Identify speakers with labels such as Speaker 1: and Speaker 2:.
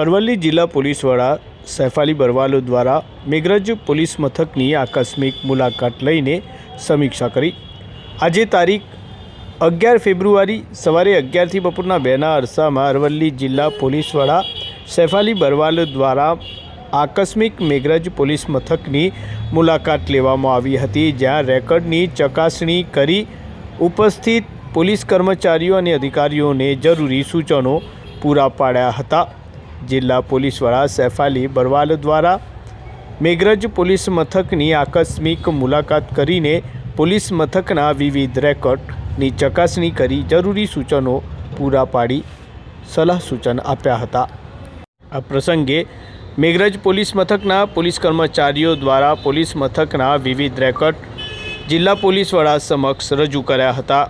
Speaker 1: અરવલ્લી જિલ્લા પોલીસ વડા સૈફાલી બરવાલો દ્વારા મેઘરજ પોલીસ મથકની આકસ્મિક મુલાકાત લઈને સમીક્ષા કરી. આજે તારીખ અગિયાર ફેબ્રુઆરી સવારે અગિયારથી બપોરના બેના અરસામાં અરવલ્લી જિલ્લા પોલીસ વડા સૈફાલી બરવાલો દ્વારા આકસ્મિક મેઘરજ પોલીસ મથકની મુલાકાત લેવામાં આવી હતી, જ્યાં રેકર્ડની ચકાસણી કરી ઉપસ્થિત પોલીસ કર્મચારીઓ અને અધિકારીઓને જરૂરી સૂચનો પૂરા પાડ્યા હતા. જિલ્લા પોલીસ વડા સૈફાલી બરવાલ દ્વારા મેઘરજ પોલીસ મથકની આકસ્મિક મુલાકાત કરીને પોલીસ મથકના વિવિધ રેકોર્ડની ચકાસણી કરી જરૂરી સૂચનો પૂરા પાડી સલાહ સૂચન આપ્યા હતા. આ પ્રસંગે મેઘરજ પોલીસ મથકના પોલીસ કર્મચારીઓ દ્વારા પોલીસ મથકના વિવિધ રેકોર્ડ જિલ્લા પોલીસ વડા સમક્ષ રજૂ કર્યા હતા.